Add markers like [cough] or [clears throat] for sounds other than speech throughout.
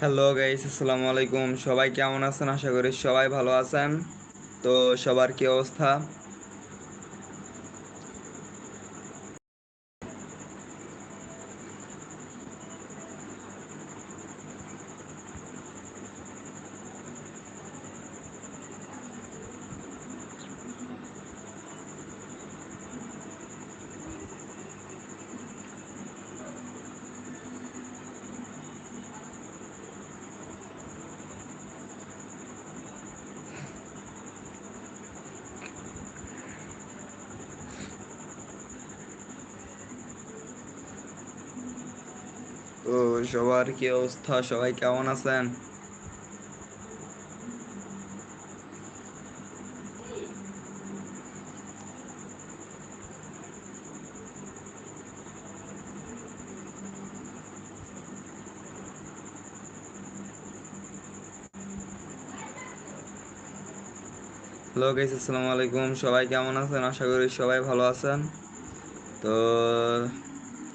Hello guys আসসালামু আলাইকুম সবাই কেমন আছেন? আশা করি সবাই ভালো আছেন। তো সবার কি অবস্থা? তো সবার কি অবস্থা? সবাই কেমন আছেন? হ্যালো গাইস, আসসালামু আলাইকুম। সবাই কেমন আছেন? আশা করি সবাই ভালো আছেন। তো,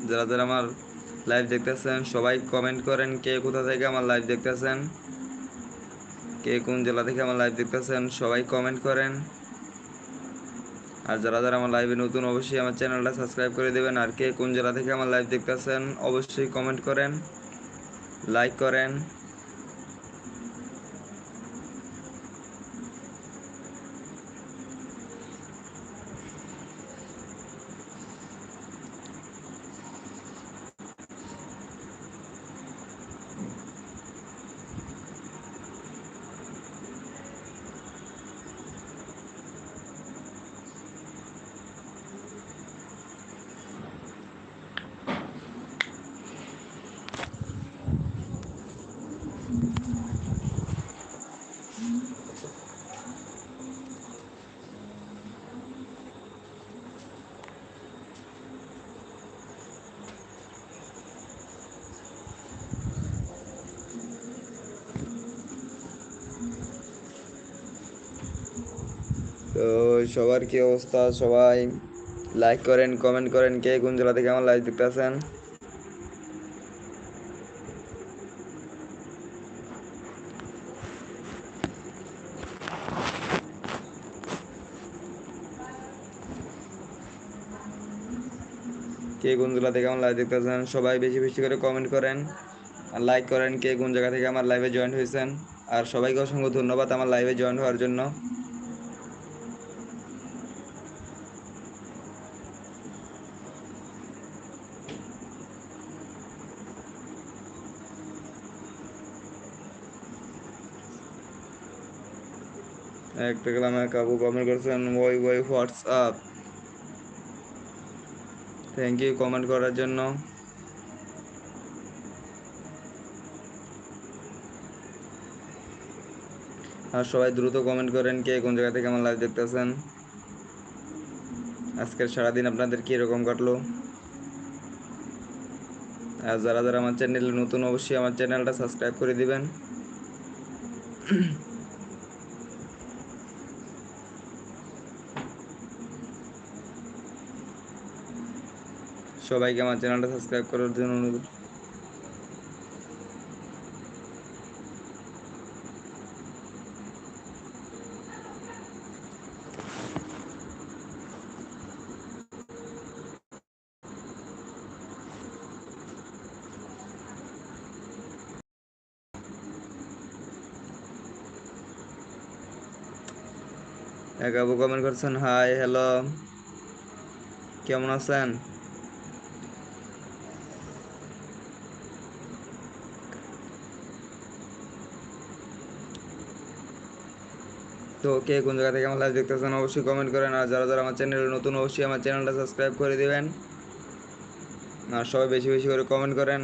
যারা যারা আমার লাইভ দেখতেছেন? সবাই কমেন্ট করেন কে কোথা থেকে আমার লাইভ দেখতেছেন? কে কোন জেলা থেকে আমার লাইভ দেখতেছেন? সবাই কমেন্ট করেন। আর যারা যারা আমার লাইভে নতুন, অবশ্যই আমার চ্যানেলটা সাবস্ক্রাইব করে দেবেন। আর কে কোন জেলা থেকে আমার লাইভ দেখতেছেন, অবশ্যই কমেন্ট করেন। লাইক করেন তো সবার কি অবস্থা? সবাই লাইক করেন কমেন্ট করেন, কে কোন জেলা থেকে আমার লাইভ দেখতেছেন কে কোন জেলা থেকে আমার লাইভ দেখতেছেন সবাই বেশি বেশি করে কমেন্ট করেন আর লাইক করেন কে কোন জায়গা থেকে আমার লাইভে জয়েন হয়েছেন। আর সবাইকে অসংখ্য ধন্যবাদ আমার লাইভে জয়েন হওয়ার জন্য। একটা গেলাম এক আপু কমেন্ট করছেন, ওই ওই হোয়াটসঅ্যাপ থ্যাংক ইউ কমেন্ট করার জন্য। আর সবাই দ্রুত কমেন্ট করেন কে কোন জায়গা থেকে আমার লাইভ দেখতেছেন। আজকের সারাদিন আপনাদের কীরকম কাটলো? আর যারা যারা আমার চ্যানেলে নতুন, অবশ্যই আমার চ্যানেলটা সাবস্ক্রাইব করে দিবেন। সবাইকে আমার চ্যানেলটা সাবস্ক্রাইব করার জন্য অনুরোধ। এক কমেন্ট করছেন হাই হ্যালো। কেমন আছেন? তো কে কোন জায়গা থেকে আমার লাইভ দেখতেছেন অবশ্যই কমেন্ট করেন। আর যারা যারা আমার চ্যানেলে নতুন, অবশ্যই আমার চ্যানেলটা সাবস্ক্রাইব করে দেবেন। আর সবাই বেশি বেশি করে কমেন্ট করেন।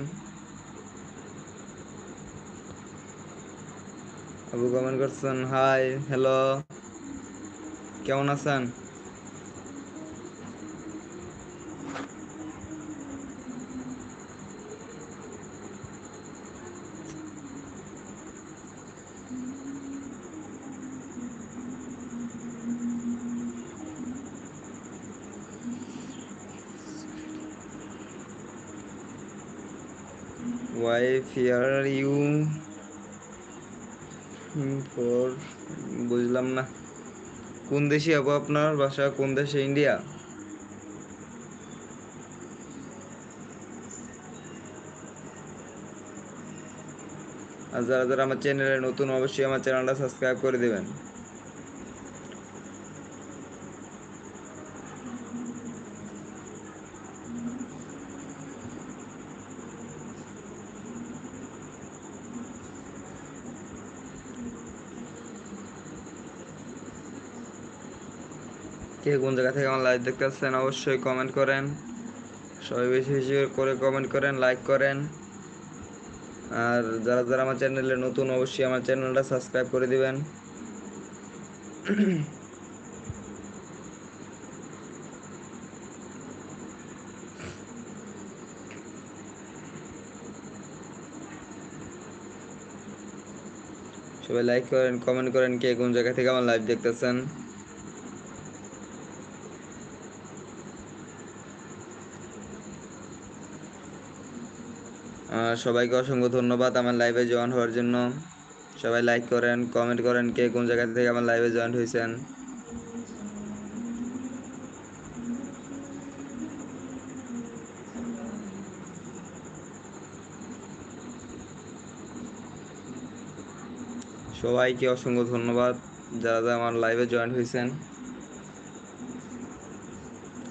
আবু কমেন্ট করছেন হাই হ্যালো কেমন আছেন? Fear you? হুম, বুঝলাম না। কোন দেশে আপু আপনার বাসা? কোন দেশে? ইন্ডিয়া? আর যারা যারা আমার চ্যানেলে নতুন অবশ্যই আমার চ্যানেলটা সাবস্ক্রাইব করে দেবেন। কে কোন জায়গা থেকে আমার লাইভ দেখতে আসছেন অবশ্যই কমেন্ট করেন। সবাই বেশি বেশি করে কমেন্ট করেন লাইক করেন। আর যারা যারা আমার চ্যানেলে নতুন, অবশ্যই আমার চ্যানেলটা সাবস্ক্রাইব করে দিবেন। সবাই লাইক করেন কমেন্ট করেন কে কোন জায়গা থেকে আমার লাইভ দেখতেছেন। সবাইকে অসংখ্য ধন্যবাদ আমার লাইভে জয়েন হওয়ার জন্য। সবাই লাইক করেন কমেন্ট করেন কে কোন জায়গা থেকে আমার লাইভে জয়েন হয়েছেন। সবাইকে অসংখ্য ধন্যবাদ যারা যারা আমার লাইভে জয়েন হয়েছেন।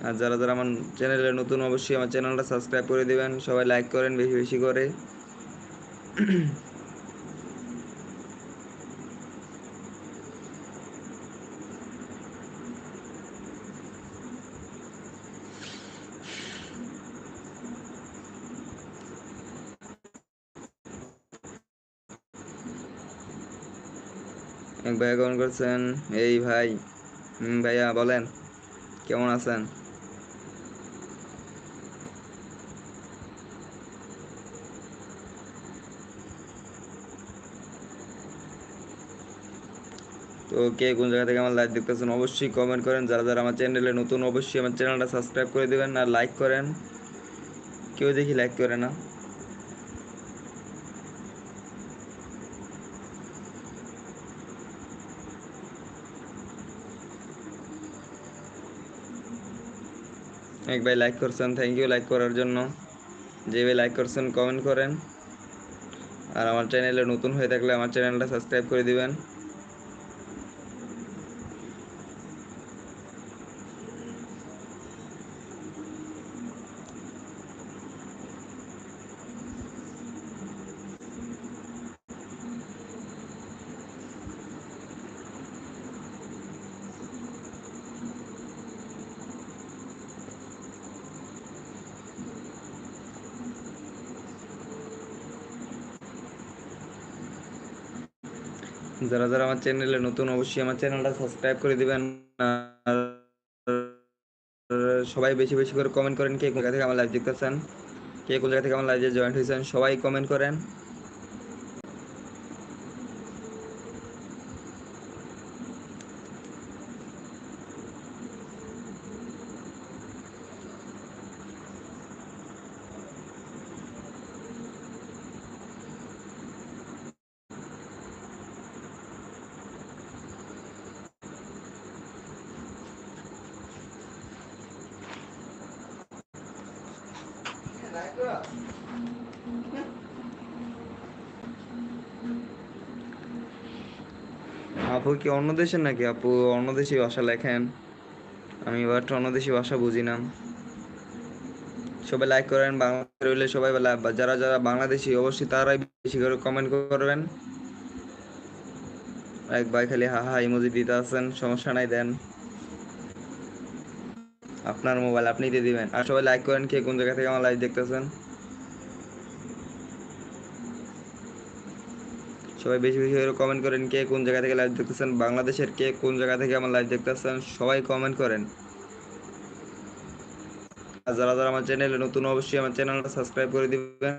আর যারা যারা আমার চ্যানেলে নতুন, অবশ্যই আমার চ্যানেলটা সাবস্ক্রাইব করে দিবেন। সবাই লাইক করেন বেশি বেশি করে। এক ভাইয়া কেমন করছেন, এই ভাই ভাইয়া বলেন, কেমন আছেন? কে কোন জায়গা থেকে আমার লাইভ দেখতেছেন অবশ্যই কমেন্ট করেন। যারা যারা আমার চ্যানেলে নতুন, অবশ্যই আমার চ্যানেলটা সাবস্ক্রাইব করে দেবেন আর লাইক করেন। কেউ দেখি লাইক করে না। এক ভাই লাইক করছেন থ্যাংক ইউ লাইক করার জন্য। যে ভাই লাইক করছেন কমেন্ট করেন। আর আমার চ্যানেলে নতুন হয়ে থাকলে আমার চ্যানেলটা সাবস্ক্রাইব করে দিবেন। যারা যারা আমার চ্যানেলে নতুন, অবশ্যই আমার চ্যানেলটা সাবস্ক্রাইব করে দিবেন। আর সবাই বেশি বেশি করে কমেন্ট করেন কে জায়গা থেকে আমার লাইভ দেখতেছেন, কে কোন জায়গা থেকে আমার লাইভে জয়েন্ট হয়েছেন, সবাই কমেন্ট করেন আপু কি অন্য দেশের নাকি আপু? অন্য দেশি ভাষা লেখেন। আমি বাট অন্য দেশি ভাষা বুঝি না। সবাই লাইক করেন বাংলা রইলে সবাই যারা যারা বাংলাদেশি, অবশ্যই তারাই বেশি করে কমেন্ট করবেন। এক ভাই খালি হা হা ইমোজি দিতে আছেন, সমস্যা নাই দেন। আপনার মোবাইল আপনি দিয়ে দিবেন। আর সবাই লাইক করেন কে কোন জায়গা থেকে আমার লাইভ দেখতেছেন। সবাই বেশি বেশি করে কমেন্ট করেন কে কোন জায়গা থেকে লাইভ দেখতেছেন, বাংলাদেশের কে কোন জায়গা থেকে আমার লাইভ দেখতেছেন, সবাই কমেন্ট করেন। যারা যারা আমার চ্যানেলে নতুন, অবশ্যই আমার চ্যানেলটা সাবস্ক্রাইব করে দিবেন।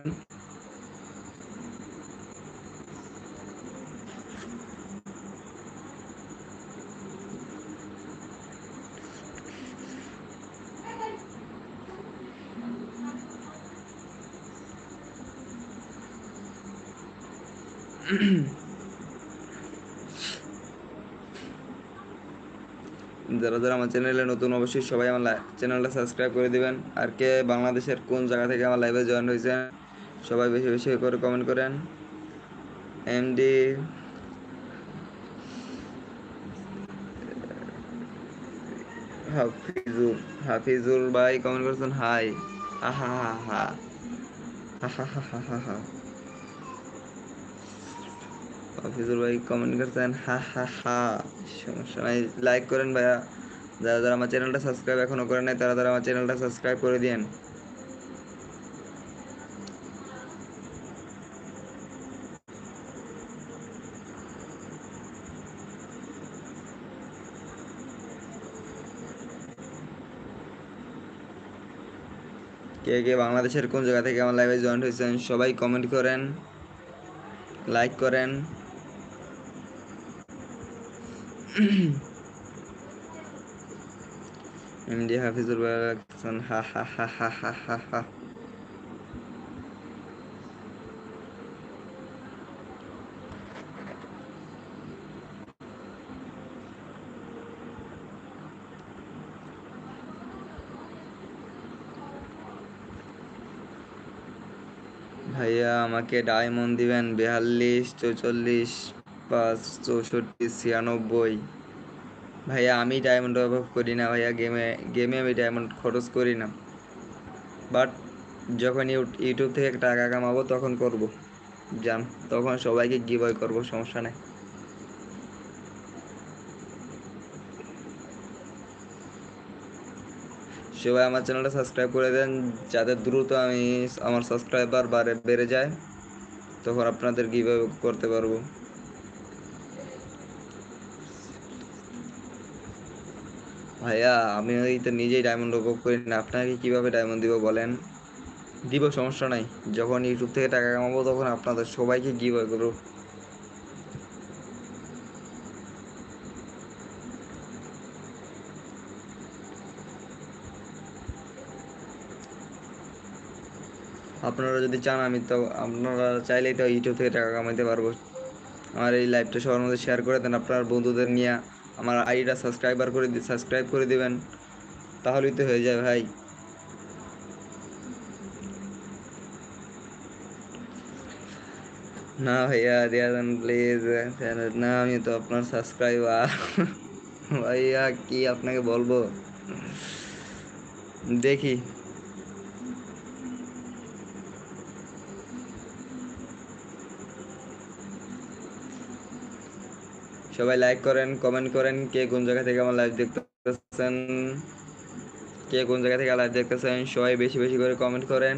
যারা যারা আমার চ্যানেলে নতুন অবশ্যই সবাই আমার চ্যানেলটা সাবস্ক্রাইব করে দিবেন আর কে বাংলাদেশের কোন জায়গা থেকে আমার লাইভে জয়েন হয়েছে সবাই বেশি বেশি করে কমেন্ট করেন এমডি হাফিজুল হাফিজুল ভাই কমেন্ট করেছেন হাই আহা হা হা হা হা হা হা হা হাফিজুর ভাই কমেন্ট করছেন, হা হা হা, সমস্যা নাই। লাইক করেন ভাইয়া। যারা যারা আমার চ্যানেলটা সাবস্ক্রাইব এখনও করেন নাই, তারা তারা আমার চ্যানেলটা সাবস্ক্রাইব করে দিন কে কে বাংলাদেশের কোন জায়গা থেকে আমার লাইভে জয়েন হয়েছেন, সবাই কমেন্ট করেন লাইক করেন। এমডি হাফিজুর হাসান হা হা হা হা হা হা হা ভাইয়া, আমাকে ডায়মন্ড দিবেন, বিয়াল্লিশ, চৌচল্লিশ। পাঁচ চৌষট্টি ছিয়ানব্বই। ভাইয়া, আমি ডায়মন্ড অভাব করি না ভাইয়া গেমে গেমে আমি ডায়মন্ড খরচ করি না। বাট যখন ইউটিউব থেকে টাকা কামাবো, তখন করব। জান, তখন সবাইকে গিভওয়ে করব, সমস্যা নেই। সবাই আমার চ্যানেলটা সাবস্ক্রাইব করে দেন, যাতে দ্রুত আমি আমার সাবস্ক্রাইবার বাড়ে বেড়ে যায়, তখন আপনাদের গিভওয়ে করতে পারব। ভাইয়া, আমি ওই তো নিজেই ডায়মন্ড উপভোগ করি না। আপনাকে কীভাবে ডায়মন্ড দিব বলেন? দিব, সমস্যা নাই। যখন ইউটিউব থেকে টাকা কামাবো, তখন আপনাদের সবাইকে গিভওয়ে করব আপনারা যদি চান, আমি তো আপনারা চাইলেই তো ইউটিউব থেকে টাকা কামাইতে পারব। আমার এই লাইভটা সবার মধ্যে শেয়ার করে দেন আপনার বন্ধুদের নিয়ে। আমার আইডিটা সাবস্ক্রাইবার করে সাবস্ক্রাইব করে দিবেন, তাহলেই তো হয়ে যায় ভাই। না ভাইয়া দেয়া দেন প্লিজ না, আমি তো আপনার সাবস্ক্রাইবার ভাইয়া, কি আপনাকে বলব? দেখি। সবাই লাইক করেন কমেন্ট করেন কে কোন জায়গা থেকে আমার লাইভ দেখতেছেন, কে কোন জায়গা থেকে লাইভ দেখতেছেন, সবাই বেশি বেশি করে কমেন্ট করেন।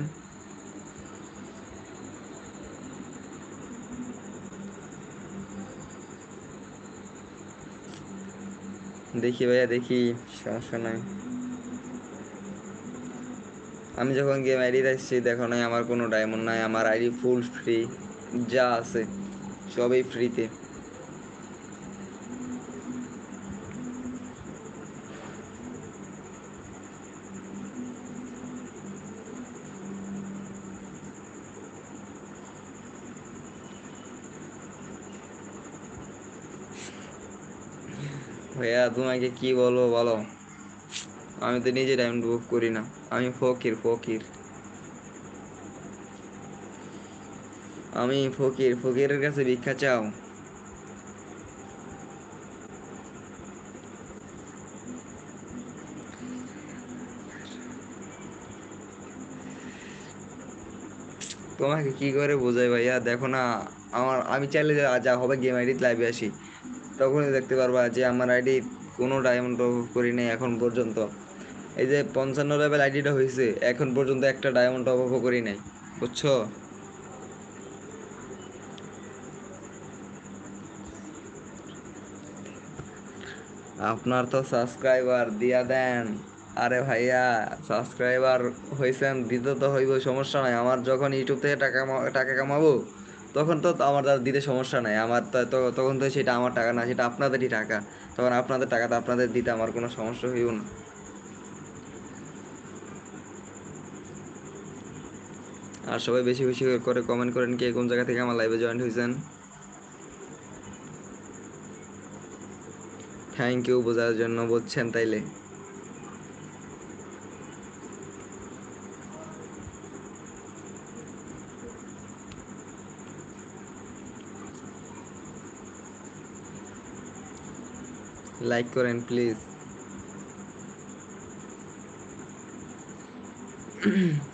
দেখি ভাইয়া, দেখি, সমস্যা নাই। আমি যখন গেম আইডি আসছি, দেখো নাই, আমার কোনো ডায়মন্ড নাই, আমার আইডি ফুল ফ্রি যা আছে, সবই ফ্রিতে ভাইয়া, তোমাকে কি বলব বলো? আমি তো নিজে ডায়মন্ড বুক করি না। আমি ফকির ফকির। আমি ফকির, ফকিরের কাছে ভিক্ষা চাও? তোমাকে কি করে বোঝাই ভাইয়া? দেখো না, আমার, আমি চাইলে যা হবে গেম আইডি লাইভে আসি। তখনই দেখতে পারবা যে আমার আইডি কোনো ডায়মন্ড অভাব করি নাই এখন পর্যন্ত। এই যে পঞ্চান্ন লেভেল আইডিটা হয়েছে এখন পর্যন্ত একটা ডায়মন্ড অভাব করি নাই, বুঝছ? আপনার তো সাবস্ক্রাইবার দিয়া দেন। আরে ভাইয়া সাবস্ক্রাইবার হয়েছেন দিতে তো হইব সমস্যা নাই, আমার যখন ইউটিউব থেকে টাকা টাকা কামাবো তখন তো আমার দ্বারা দিতে সমস্যা নাই। আমার তো তখন তো সেটা আমার টাকা না, সেটা আপনাদেরই টাকা। তখন আপনাদের টাকাটা আপনাদের দিতে আমার কোনো সমস্যা হইব না। আর সবাই বেশি বেশি করে কমেন্ট করেন কে কোন জায়গা থেকে আমার লাইভে জয়েন হয়েছেন থ্যাংক ইউ বোঝার জন্য বলছেন তাইলে। লাইক করেন প্লিজ [clears throat]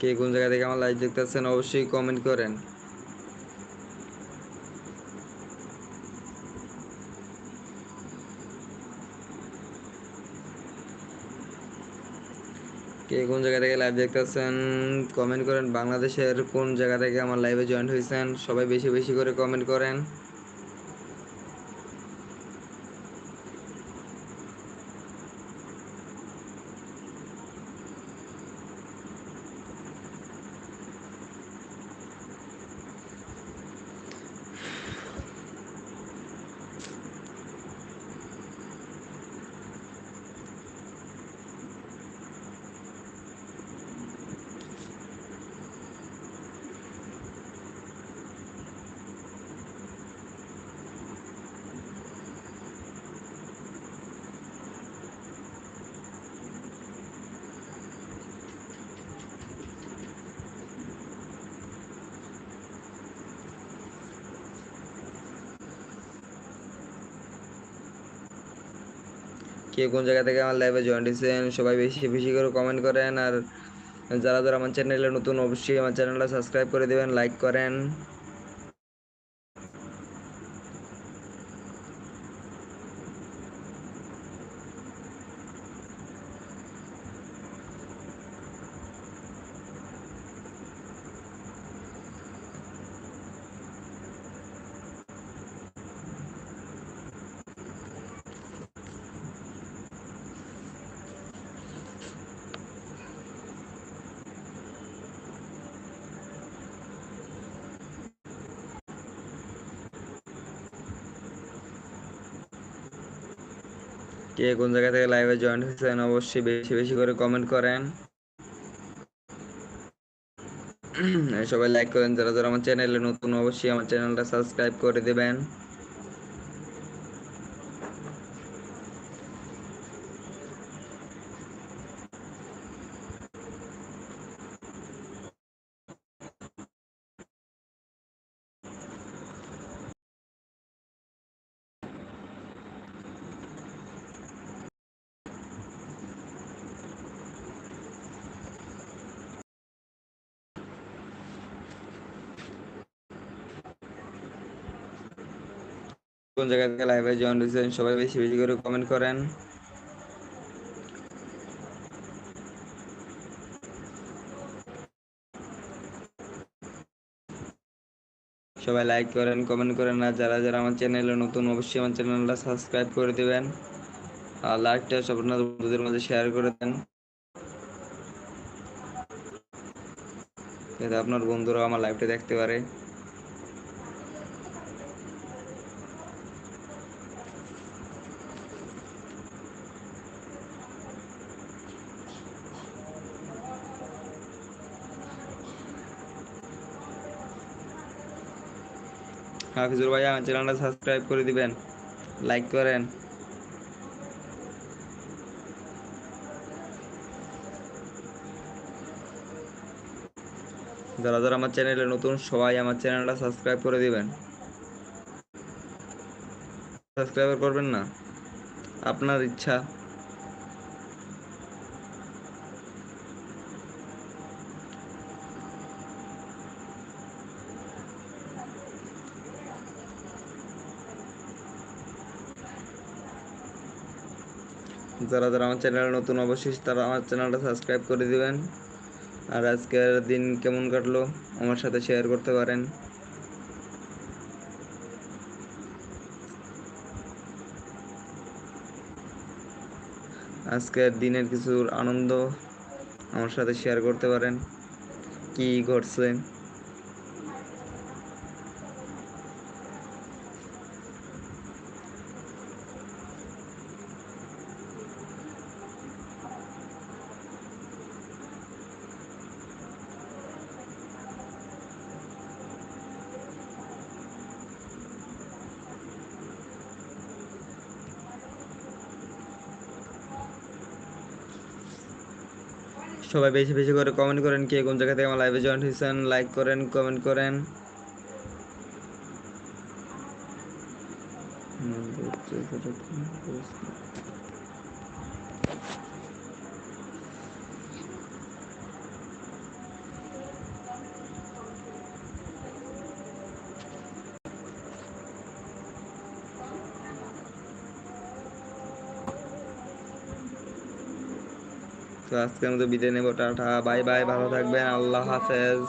কে কোন জায়গা থেকে আমার লাইভ দেখতেছেন, অবশ্যই কমেন্ট করেন। কে কোন জায়গা থেকে লাইভ দেখতেছেন কমেন্ট করেন। বাংলাদেশের কোন জায়গা থেকে আমার লাইভে জয়েন হয়েছেন, সবাই বেশি বেশি করে কমেন্ট করেন। কে কোন জায়গা থেকে আমার লাইভে জয়েন দিয়েছেন, সবাই বেশি বেশি করে কমেন্ট করেন। আর যারা যারা আমার চ্যানেলে নতুন, অবশ্যই আমার চ্যানেলটা সাবস্ক্রাইব করে দেবেন লাইক করেন। কে কোন জায়গা থেকে লাইভে জয়েন হয়েছেন অবশ্যই বেশি বেশি করে কমেন্ট করেন। [clears throat] সবাই লাইক করেন, যারা যারা আমার চ্যানেলে নতুন, অবশ্যই আমার চ্যানেলটা সাবস্ক্রাইব করে দেবেন। কোন জায়গা থেকে লাইভে জয়েন হয়েছেন, সবাই বেশি বেশি করে কমেন্ট করেন। সবাই লাইক করেন কমেন্ট করেন, আর যারা যারা আমার চ্যানেলে নতুন, অবশ্যই আমার চ্যানেলটা সাবস্ক্রাইব করে দেবেন। আর লাইকটা সব আপনার বন্ধুদের মাঝে শেয়ার করে দেন। যাতে আপনার বন্ধুরা আমার লাইভটা দেখতে পারে। হাফিজুর ভাই আমার চ্যানেলটা সাবস্ক্রাইব করে দিবেন লাইক করেন। যারা যারা আমার চ্যানেলে নতুন, সবাই আমার চ্যানেলটা সাবস্ক্রাইব করে দিবেন। সাবস্ক্রাইব করবেন না? আপনার ইচ্ছা। যারা যারা আমার চ্যানেলে নতুন, অবশ্যই তারা আমার চ্যানেলটা সাবস্ক্রাইব করে দিবেন। আর আজকের দিন কেমন কাটলো, আমার সাথে শেয়ার করতে পারেন। আজকের দিনের কিছু আনন্দ আমার সাথে শেয়ার করতে পারেন। কি ঘটছে? সবাই বেশি বেশি করে কমেন্ট করেন কে কোন জায়গা থেকে আমার লাইভে জয়েন হয়েছেন লাইক করেন কমেন্ট করেন। আজকের মতো বিদায় নেব টাটা বাই বাই ভালো থাকবেন আল্লাহ হাফেজ।